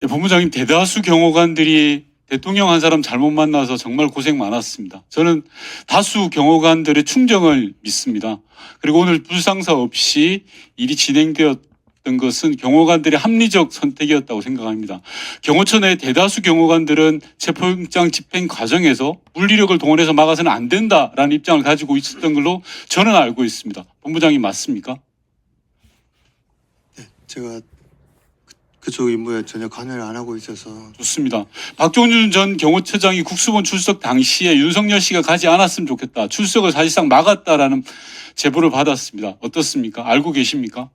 네, 본부장님 대다수 경호관들이 대통령 한 사람 잘못 만나서 정말 고생 많았습니다. 저는 다수 경호관들의 충정을 믿습니다. 그리고 오늘 불상사 없이 일이 진행되었던 것은 경호관들의 합리적 선택이었다고 생각합니다. 경호처 내 대다수 경호관들은 체포영장 집행 과정에서 물리력을 동원해서 막아서는 안 된다라는 입장을 가지고 있었던 걸로 저는 알고 있습니다. 본부장님 맞습니까? 제가 그- 그쪽 임무에 전혀 관여를 안 하고 있어서 좋습니다. 박종준 전 경호처장이 국수본 출석 당시에 윤석열 씨가 가지 않았으면 좋겠다. 출석을 사실상 막았다라는 제보를 받았습니다. 어떻습니까? 알고 계십니까?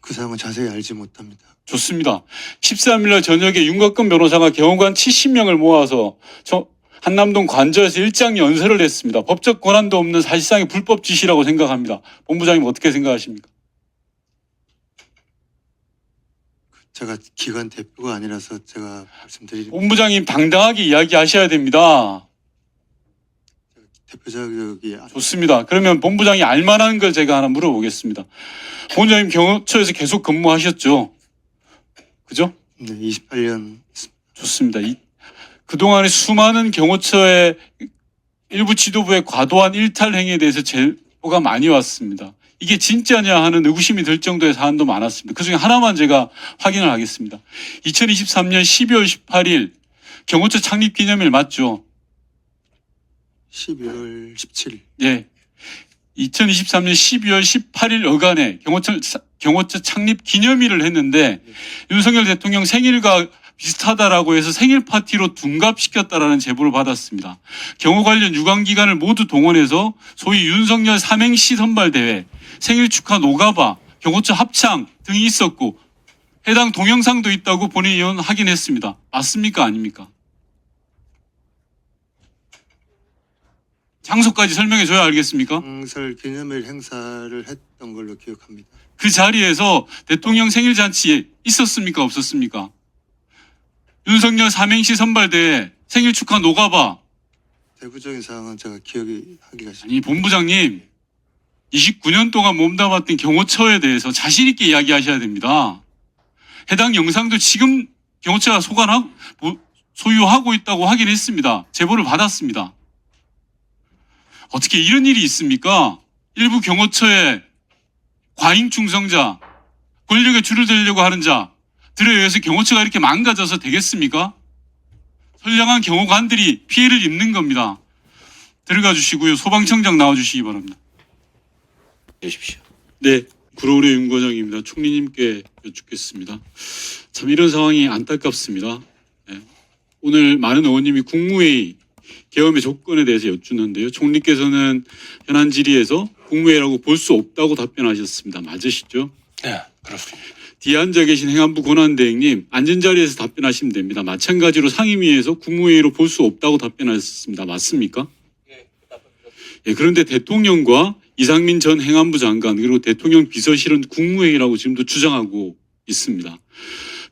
그 사항은 자세히 알지 못합니다. 좋습니다. 13일 날 저녁에 윤곽근 변호사가 경호관 70명을 모아서 저 한남동 관저에서 일장 연설을 했습니다. 법적 권한도 없는 사실상의 불법 지시라고 생각합니다. 본부장님 어떻게 생각하십니까? 제가 기관 대표가 아니라서 제가 말씀드리 본부장님 당당하게 이야기하셔야 됩니다. 대표 자격이 아- 좋습니다. 그러면 본부장이 알만한 걸 제가 하나 물어보겠습니다. 본부장님 경호처에서 계속 근무하셨죠? 그죠? 네, 28년 좋습니다. 이, 그동안에 수많은 경호처의 일부 지도부의 과도한 일탈 행위에 대해서 제보가 많이 왔습니다. 이게 진짜냐 하는 의구심이 들 정도의 사안도 많았습니다. 그 중에 하나만 제가 확인을 하겠습니다. 2023년 12월 18일 경호처 창립 기념일 맞죠? 12월 17일 예. 2023년 12월 18일 어간에 경호처, 경호처 창립 기념일을 했는데 윤석열 대통령 생일과 비슷하다라고 해서 생일 파티로 둔갑시켰다라는 제보를 받았습니다. 경호 관련 유관기관을 모두 동원해서 소위 윤석열 삼행시 선발대회, 생일 축하 노가바, 경호처 합창 등이 있었고 해당 동영상도 있다고 의원 확인했습니다. 맞습니까? 아닙니까? 장소까지 설명해 줘야 알겠습니까? 항설 기념일 행사를 했던 걸로 기억합니다. 그 자리에서 대통령 생일 잔치에 있었습니까? 없었습니까? 윤석열 삼행시 선발대회 생일 축하 노가바 대구적인 사항은 제가 기억이 하기가 쉽 아니 본부장님 29년 동안 몸담았던 경호처에 대해서 자신 있게 이야기하셔야 됩니다. 해당 영상도 지금 경호처가 소관하고 뭐, 소유하고 있다고 확인했습니다. 제보를 받았습니다. 어떻게 이런 일이 있습니까? 일부 경호처의 과잉 충성자, 권력에 줄을 대려고 하는 자, 들에 의해서 경호처가 이렇게 망가져서 되겠습니까? 선량한 경호관들이 피해를 입는 겁니다. 들어가 주시고요. 소방청장 나와 주시기 바랍니다. 해주십시오. 네, 구로울의 윤 과장입니다. 총리님께 여쭙겠습니다. 참 이런 상황이 안타깝습니다. 네. 오늘 많은 의원님이 국무회의 개엄의 조건에 대해서 여쭙는데요. 총리께서는 현안 질의에서 국무회의라고 볼 수 없다고 답변하셨습니다. 맞으시죠? 네, 그렇습니다. 앉아 계신 행안부 권한대행님 앉은 자리에서 답변하시면 됩니다. 마찬가지로 상임위에서 국무회의로 볼 수 없다고 답변하셨습니다. 맞습니까? 예, 그런데 대통령과 이상민 전 행안부 장관 그리고 대통령 비서실은 국무회의라고 지금도 주장하고 있습니다.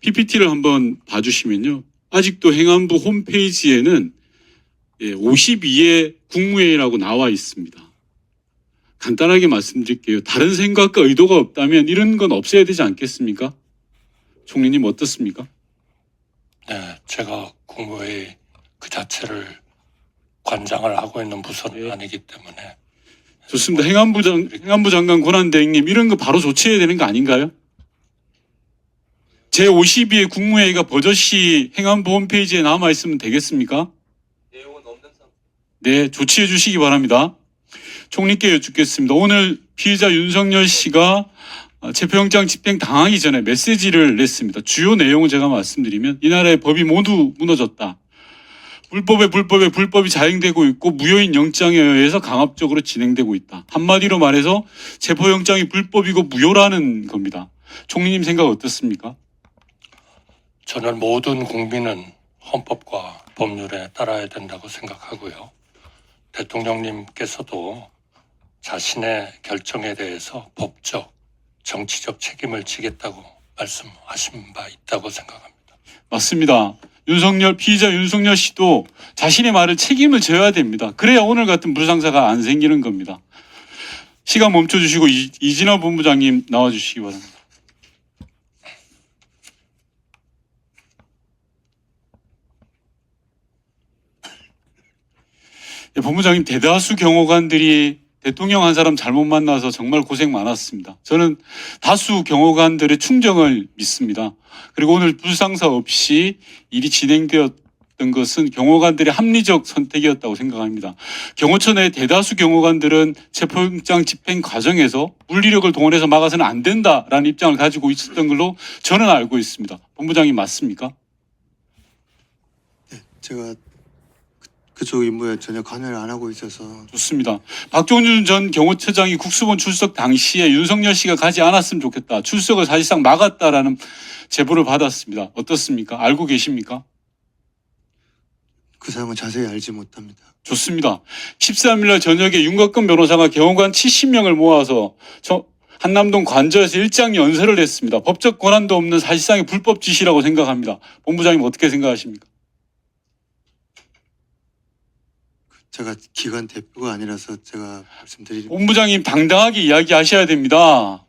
PPT를 한번 봐주시면요. 아직도 행안부 홈페이지에는 예, 52의 국무회의라고 나와 있습니다. 간단하게 말씀드릴게요. 다른 생각과 의도가 없다면 이런 건 없어야 되지 않겠습니까? 총리님 어떻습니까? 네, 제가 국무회의 그 자체를 관장을 하고 있는 부서는 네. 아니기 때문에 좋습니다. 행안부 장, 행안부 장관 권한대행님 이런 거 바로 조치해야 되는 거 아닌가요? 제 52의 국무회의가 버젓이 행안부 홈페이지에 남아 있으면 되겠습니까? 네, 조치해 주시기 바랍니다. 총리께 여쭙겠습니다. 오늘 피해자 윤석열 씨가 어, 체포영장 집행 당하기 전에 메시지를 냈습니다. 주요 내용을 제가 말씀드리면 이 나라의 법이 모두 무너졌다. 불법에 불법에 불법이 자행되고 있고 무효인 영장에 의해서 강압적으로 진행되고 있다. 한마디로 말해서 체포영장이 불법이고 무효라는 겁니다. 총리님 생각 어떻습니까? 저는 모든 국민은 헌법과 법률에 따라야 된다고 생각하고요. 대통령님께서도 자신의 결정에 대해서 법적, 정치적 책임을 지겠다고 말씀하신 바 있다고 생각합니다. 맞습니다. 윤석열 피의자 윤석열 씨도 자신의 말을 책임을 져야 됩니다. 그래야 오늘 같은 불상사가 안 생기는 겁니다. 시간 멈춰 주시고 이진아 본부장님 나와 주시기 바랍니다. 예, 본부장님 대다수 경호관들이 대통령 한 사람 잘못 만나서 정말 고생 많았습니다. 저는 다수 경호관들의 충정을 믿습니다. 그리고 오늘 불상사 없이 일이 진행되었던 것은 경호관들의 합리적 선택이었다고 생각합니다. 경호처 내 대다수 경호관들은 체포영장 집행 과정에서 물리력을 동원해서 막아서는 안 된다라는 입장을 가지고 있었던 걸로 저는 알고 있습니다. 본부장님 맞습니까? 제가 그, 그쪽 임무에 전혀 관여를 안 하고 있어서 좋습니다. 박종준 전 경호처장이 국수본 출석 당시에 윤석열 씨가 가지 않았으면 좋겠다. 출석을 사실상 막았다라는 제보를 받았습니다. 어떻습니까? 알고 계십니까? 그 사항은 자세히 알지 못합니다. 좋습니다. 13일날 저녁에 윤곽근 변호사가 경호관 70명을 모아서 저 한남동 관저에서 일장 연설을 했습니다. 법적 권한도 없는 사실상의 불법 지시라고 생각합니다. 본부장님 어떻게 생각하십니까? 제가 기관 대표가 아니라서 제가 말씀드리는 본부장님 당당하게 이야기하셔야 됩니다.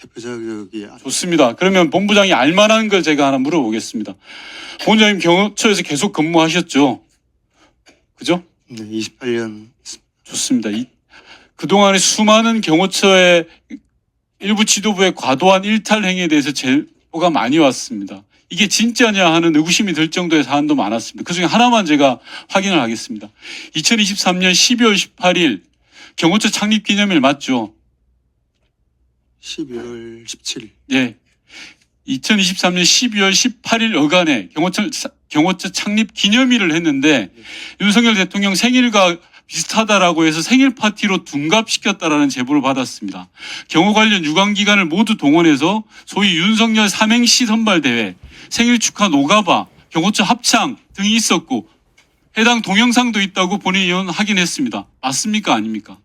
대표 자격이 안- 좋습니다. 그러면 본부장이 알만한 걸 제가 하나 물어보겠습니다. 본부장님 경호처에서 계속 근무하셨죠? 그죠? 네, 28년 좋습니다. 이, 그동안에 수많은 경호처의 일부 지도부의 과도한 일탈 행위에 대해서 제보가 많이 왔습니다. 이게 진짜냐 하는 의구심이 들 정도의 사안도 많았습니다. 그 중에 하나만 제가 확인을 하겠습니다. 2023년 12월 18일 경호처 창립 기념일 맞죠? 12월 17일 예. 2023년 12월 18일 어간에 경호처, 경호처 창립 기념일을 했는데 윤석열 대통령 생일과 비슷하다라고 해서 생일 파티로 둔갑시켰다라는 제보를 받았습니다. 경호 관련 유관 기관을 모두 동원해서 소위 윤석열 삼행시 선발 대회, 생일 축하 노가바, 경호처 합창 등이 있었고 해당 동영상도 있다고 의원 확인했습니다. 맞습니까? 아닙니까?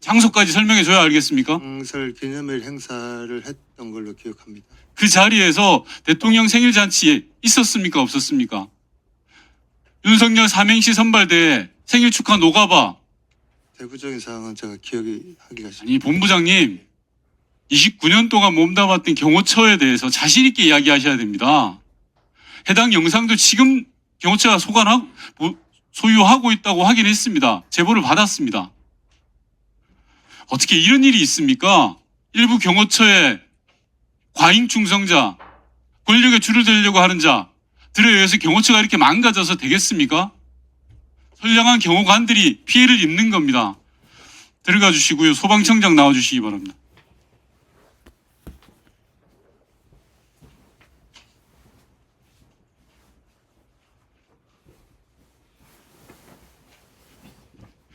장소까지 설명해 줘야 알겠습니까? 항설 기념일 행사를 했던 걸로 기억합니다. 그 자리에서 대통령 생일 잔치에 있었습니까? 없었습니까? 윤석열 삼행시 선발대회 생일 축하 노가바 대구적인 사항은 제가 기억이 하기가 쉽 아니 본부장님 29년 동안 몸담았던 경호처에 대해서 자신 있게 이야기하셔야 됩니다. 해당 영상도 지금 경호처가 소관하고 뭐, 소유하고 있다고 확인했습니다. 제보를 받았습니다. 어떻게 이런 일이 있습니까? 일부 경호처의 과잉 충성자, 권력에 줄을 대려고 하는 자, 들에 의해서 경호처가 이렇게 망가져서 되겠습니까? 선량한 경호관들이 피해를 입는 겁니다. 들어가 주시고요. 소방청장 나와 주시기 바랍니다.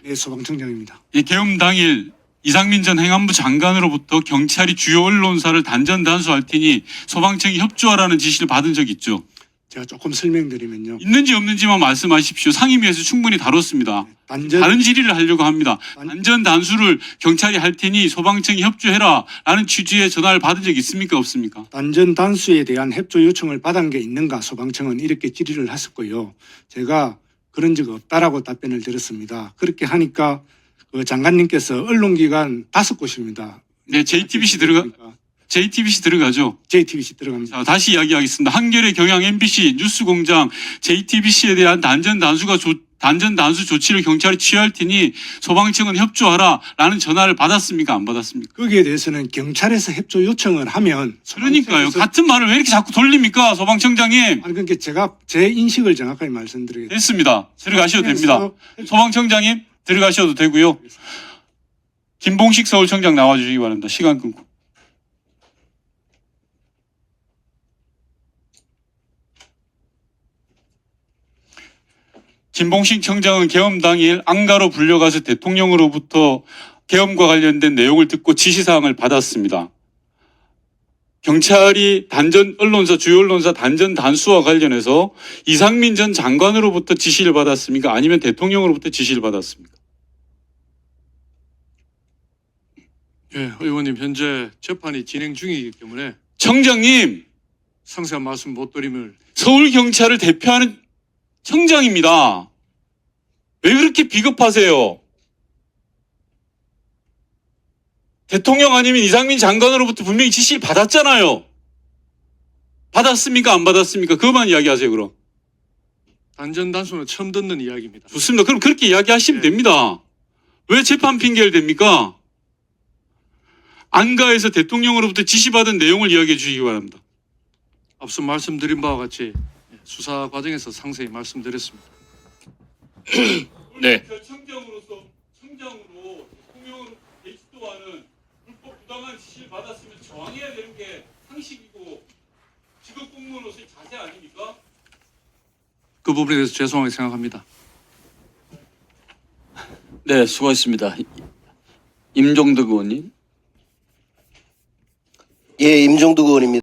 네, 소방청장입니다. 이 계엄 당일 이상민 전 행안부 장관으로부터 경찰이 주요 언론사를 단전 단수할 테니 소방청이 협조하라는 지시를 받은 적 있죠. 제가 조금 설명드리면요. 있는지 없는지만 말씀하십시오. 상임위에서 충분히 다뤘습니다. 단전 다른 질의를 하려고 합니다. 단- 단전 단수를 경찰이 할 테니 소방청이 협조해라라는 취지의 전화를 받은 적 있습니까? 없습니까? 단전 단수에 대한 협조 요청을 받은 게 있는가 소방청은 이렇게 질의를 했었고요. 제가 그런 적 없다라고 답변을 드렸습니다. 그렇게 하니까 그 장관님께서 언론기관 다섯 곳입니다. 네, JTBC 들어가 JTBC 들어가죠. JTBC 들어갑니다. 자, 다시 이야기하겠습니다. 한겨레 경향 MBC 뉴스공장 JTBC에 대한 단전 단수가 조- 단전 단수 조치를 경찰이 취할 테니 소방청은 협조하라라는 전화를 받았습니까? 안 받았습니까? 거기에 대해서는 경찰에서 협조 요청을 하면 그러니까요. 소방청에서- 같은 말을 왜 이렇게 자꾸 돌립니까? 소방청장님. 아니 그러니까 제가 제 인식을 정확하게 말씀드리겠습니다. 됐습니다. 들어가셔도 됩니다. 소방청장님 들어가셔도 되고요. 김봉식 서울청장 나와주시기 바랍니다. 시간 끊고. 김봉식 청장은 계엄 당일 안가로 불려가서 대통령으로부터 계엄과 관련된 내용을 듣고 지시사항을 받았습니다. 경찰이 단전 언론사 주요 언론사 단전 단수와 관련해서 이상민 전 장관으로부터 지시를 받았습니까? 아니면 대통령으로부터 지시를 받았습니까? 예, 의원님 현재 재판이 진행 중이기 때문에 청장님, 상세한 말씀 못 드림을 서울 경찰을 대표하는 청장입니다. 왜 그렇게 비겁하세요? 대통령 아니면 이상민 장관으로부터 분명히 지시를 받았잖아요. 받았습니까? 안 받았습니까? 그것만 이야기하세요, 그럼. 단전 단수는 처음 듣는 이야기입니다. 좋습니다. 그럼 그렇게 이야기하시면 네. 됩니다. 왜 재판 핑계를 댑니까? 안가에서 대통령으로부터 지시받은 내용을 이야기해 주시기 바랍니다. 앞서 말씀드린 바와 같이 수사 과정에서 상세히 말씀드렸습니다. 네. 청장으로서 청장으로 불법 부당한 지시를 받았으면 저항해야 되는 게 상식이고 직업 공무원으로서의 자세 아닙니까? 그 부분에 대해서 죄송하게 생각합니다. 네, 수고하셨습니다. 임종덕 의원님. 예, 임종득 의원입니다.